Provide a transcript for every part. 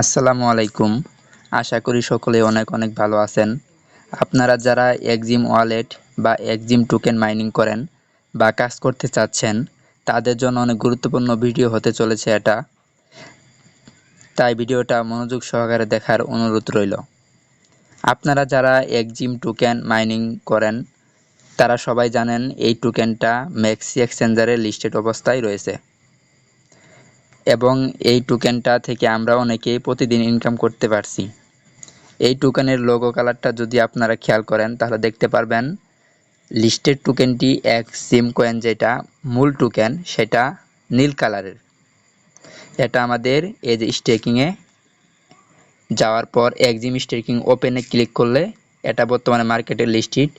আসসালামু আলাইকুম। আশা করি সকলে অনেক অনেক ভালো আছেন। আপনারা যারা এক্সিম ওয়ালেট বা এক্সিম টোকেন মাইনিং করেন বা কাজ করতে চাচ্ছেন, তাদের জন্য অনেক গুরুত্বপূর্ণ ভিডিও হতে চলেছে এটা। তাই ভিডিওটা মনোযোগ সহকারে দেখার অনুরোধ রইল। আপনারা যারা এক্সিম টোকেন মাইনিং করেন, তারা সবাই জানেন এই টোকেনটা ম্যাক্সি এক্সচেঞ্জারে লিস্টেড অবস্থায় রয়েছে। এবং এই টোকেনটা থেকে আমরা অনেকেই প্রতিদিন ইনকাম করতে পারছি। এই টোকেনের লোগো কালারটা যদি আপনারা খেয়াল করেন, তাহলে দেখতে পারবেন লিস্টেড টোকেনটি এক সিম কয়েন যেটা, মূল টোকেন সেটা নীল কালারের এটা আমাদের এই যে স্টেকিংয়ে যাওয়ার পর একজিম স্টেকিং ওপেনে ক্লিক করলে এটা বর্তমানে মার্কেটের লিস্টেড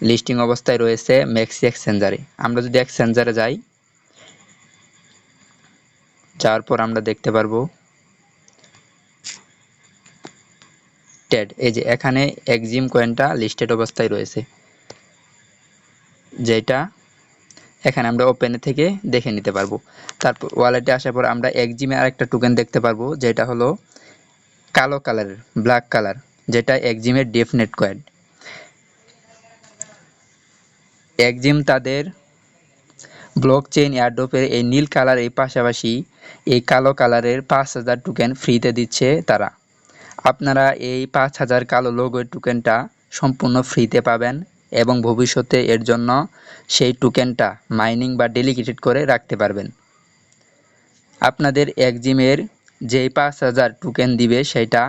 লিস্টিং অবস্থায় রয়েছে ম্যাক্সি এক্সচেঞ্জারে আমরা যদি এক্সচেঞ্জারে যাই যাওয়ার পর আমরা দেখতে পারব। টেড, এই যে এখানে এক্সিম কয়েনটা লিস্টেড অবস্থায় রয়েছে। যেটা এখানে আমরা ওপেনে থেকে দেখে নিতে পারব। তারপর ওয়ালেটে আসার পর আমরা এক্সিমে আরেকটা টোকেন দেখতে পারব, যেটা হলো কালো কালারের ব্ল্যাক কালার যেটা এক্সিমের ডেফনেট কয়েন এক্সিম তাদের ব্লক চেইন এয়ারড্রপের এই নীল কালার এই পাশাপাশি এই কালো কালারের পাঁচ হাজার টোকেন ফ্রিতে দিচ্ছে তারা। আপনারা এই পাঁচ হাজার কালো লোগোর টোকেনটা সম্পূর্ণ ফ্রিতে পাবেন এবং ভবিষ্যতে এর জন্য সেই টোকেনটা মাইনিং বা ডেলিগেটেড করে রাখতে পারবেন। আপনাদের একজিমের যেই পাঁচ হাজার টোকেন দিবে সেটা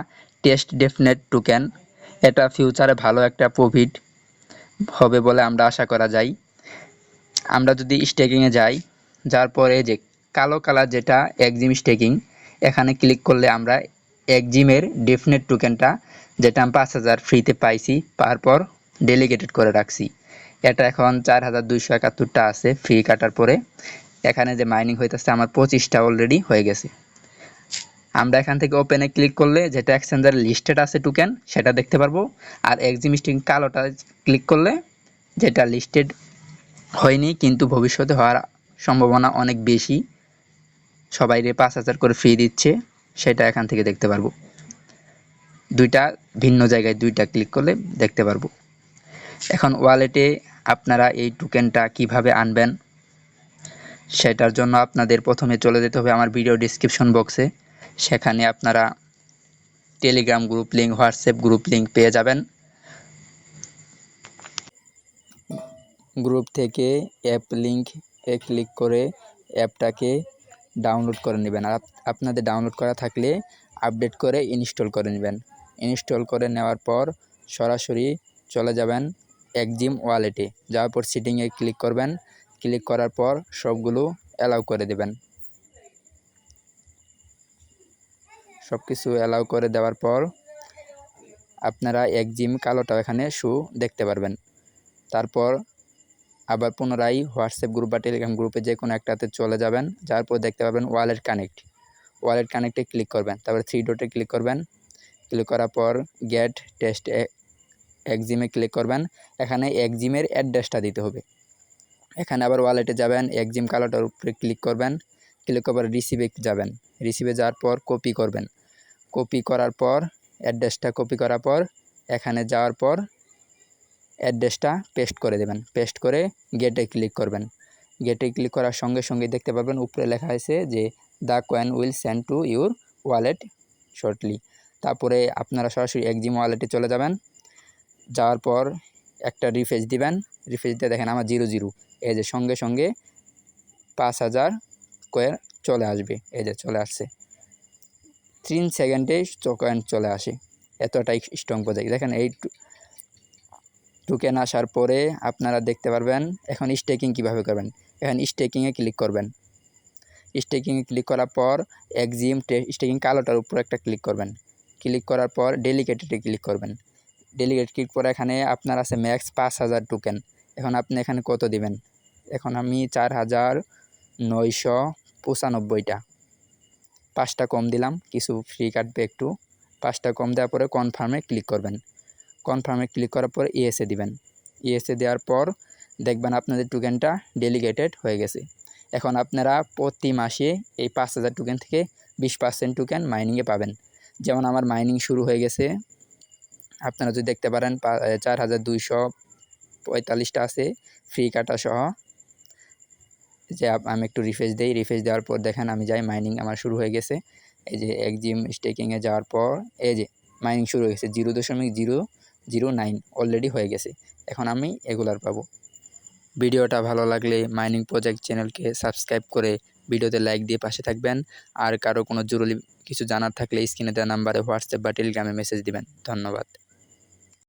টেস্ট ডেফিনেট টোকেন এটা ফিউচারে ভালো একটা প্রফিট হবে বলে আমরা আশা করা যায়। আমরা যদি স্টেকিংয়ে যাই, যার পরে যে কালো কালার যেটা একজিম স্টেকিং এখানে ক্লিক করলে আমরা একজিমের ডেফিনেট টোকেনটা যেটা আমি পাঁচ হাজার ফ্রিতে পাইছি, পাওয়ার পর ডেলিগেটেড করে রাখছি। এটা এখন চার হাজার দুইশো একাত্তরটা আছে ফ্রি কাটার পরে। এখানে যে মাইনিং হইতেছে, আমার পঁচিশটা অলরেডি হয়ে গেছে। আমরা এখান থেকে ওপেনে ক্লিক করলে যেটা এক্সচেঞ্জার লিস্টেড আছে টোকেন সেটা দেখতে পারব। আর একজিম স্টিং কালোটা ক্লিক করলে যেটা লিস্টেড হয়নি, কিন্তু ভবিষ্যতে হওয়ার সম্ভাবনা অনেক বেশি। সবাই রে পাঁচ হাজার করে ফ্রি দিচ্ছে, সেটা এখান থেকে দেখতে পারব। দুইটা ভিন্ন জায়গায় দুইটা ক্লিক করলে দেখতে পারব। এখন ওয়ালেটে আপনারা এই টোকেনটা কীভাবে আনবেন, সেটার জন্য আপনাদের প্রথমে চলে যেতে হবে আমার ভিডিও ডিসক্রিপশন বক্সে সেখানে আপনারা Telegram group link WhatsApp group link পেয়ে যাবেন। গ্রুপ থেকে অ্যাপ লিঙ্ক এ ক্লিক করে অ্যাপটাকে ডাউনলোড করে নেবেন। আর আপনাদের ডাউনলোড করা থাকলে আপডেট করে ইনস্টল করে নেবেন। ইনস্টল করে নেওয়ার পর সরাসরি চলে যাবেন একজিম ওয়ালেটে। যাওয়ার পর সিটিংয়ে ক্লিক করবেন। ক্লিক করার পর সবগুলো অ্যালাউ করে দেবেন। সব কিছু অ্যালাউ করে দেওয়ার পর আপনারা একজিম কালোটা এখানে শু দেখতে পারবেন। তারপর আবার পুনরায় হোয়াটসঅ্যাপ গ্রুপ বা টেলিগ্রাম গ্রুপে যে কোনো একটাতে চলে যাবেন, যার পর দেখতে পাবেন ওয়ালেট কানেক্ট। ওয়ালেট কানেক্টে ক্লিক করবেন, তারপরে থ্রি ডটে ক্লিক করবেন। ক্লিক করার পর গেট টেস্ট একজিমে ক্লিক করবেন। এখানে একজিমের অ্যাড্রেসটা দিতে হবে। এখানে আবার ওয়ালেটে যাবেন একজিম কালারটার উপরে ক্লিক করবেন। ক্লিক করার রিসিভে যাবেন। রিসিভে যাওয়ার পর কপি করবেন। কপি করার পর, অ্যাড্রেসটা কপি করার পর, এখানে যাওয়ার পর অ্যাড্রেসটা পেস্ট করে দেবেন। পেস্ট করে গেটে ক্লিক করবেন। গেটে ক্লিক করার সঙ্গে সঙ্গে দেখতে পাবেন উপরে লেখা আছে যে the coin will send to your wallet shortly তারপরে আপনারা সরাসরি একজিম ওয়ালেটে চলে যাবেন। যাওয়ার পর একটা রিফ্রেশ দিবেন। রিফ্রেশ দিয়ে দেখেন আমার জিরো জিরো। এই যে সঙ্গে সঙ্গে পাঁচ হাজার কয়েন চলে আসবে। এই যে চলে আসছে। তিন সেকেন্ডে কয়েন চলে আসে। এতটাই স্ট্রং প্রজেক্ট। দেখেন এই টোকেন আসার পরে আপনারা দেখতে পারবেন এখন স্টেকিং কীভাবে করবেন। এখন স্টেকিংয়ে ক্লিক করবেন। স্টেকিংয়ে ক্লিক করার পর একজিম স্টেকিং কালোটার উপর একটা ক্লিক করবেন। ক্লিক করার পর ডেলিকেটেডে ক্লিক করবেন। ডেলিকেট ক্লিক করে এখানে আপনার আছে ম্যাক্স পাঁচ হাজার টোকেন এখন আপনি এখানে কত দিবেন? এখন আমি চার হাজার নয়শো পঁচানব্বইটা। পাঁচটা কম দিলাম, কিছু ফ্রি কাটবে একটু। পাঁচটা কম দেওয়ার পরে কনফার্মে ক্লিক করবেন। কনফার্মে ক্লিক করার পর ইএসএ দিবেন। ইএসএ দেওয়ার পর দেখবেন আপনাদের টোকেনটা ডেলিগেটেড হয়ে গেছে। এখন আপনারা প্রতি মাসে এই পাঁচ হাজার টোকেন থেকে বিশ পার্সেন্ট টোকেন মাইনিংয়ে পাবেন। যেমন আমার মাইনিং শুরু হয়ে গেছে। আপনারা যদি দেখতে পারেন চার হাজার দুইশো পঁয়তাল্লিশটা আছে ফ্রি কাটা সহ। যে আমি একটু রিফ্রেশ দিই রিফ্রেশ দেওয়ার পর দেখেন আমি যাই মাইনিং আমার শুরু হয়ে গেছে। এই যে এক জিম স্টেকিংয়ে যাওয়ার পর, এই যে মাইনিং শুরু হয়ে গেছে জিরো দশমিক জিরো জিরো নাইন অলরেডি হয়ে গেছে। এখন আমি এগুলার পাবো। ভিডিওটা ভালো লাগলে মাইনিং প্রজেক্ট চ্যানেলকে সাবস্ক্রাইব করে ভিডিওতে লাইক দিয়ে পাশে থাকবেন। আর কারও কোনো জরুরি কিছু জানার থাকলে স্ক্রিনে দেওয়া নাম্বারে হোয়াটসঅ্যাপ বা টেলিগ্রামে মেসেজ দিবেন। ধন্যবাদ।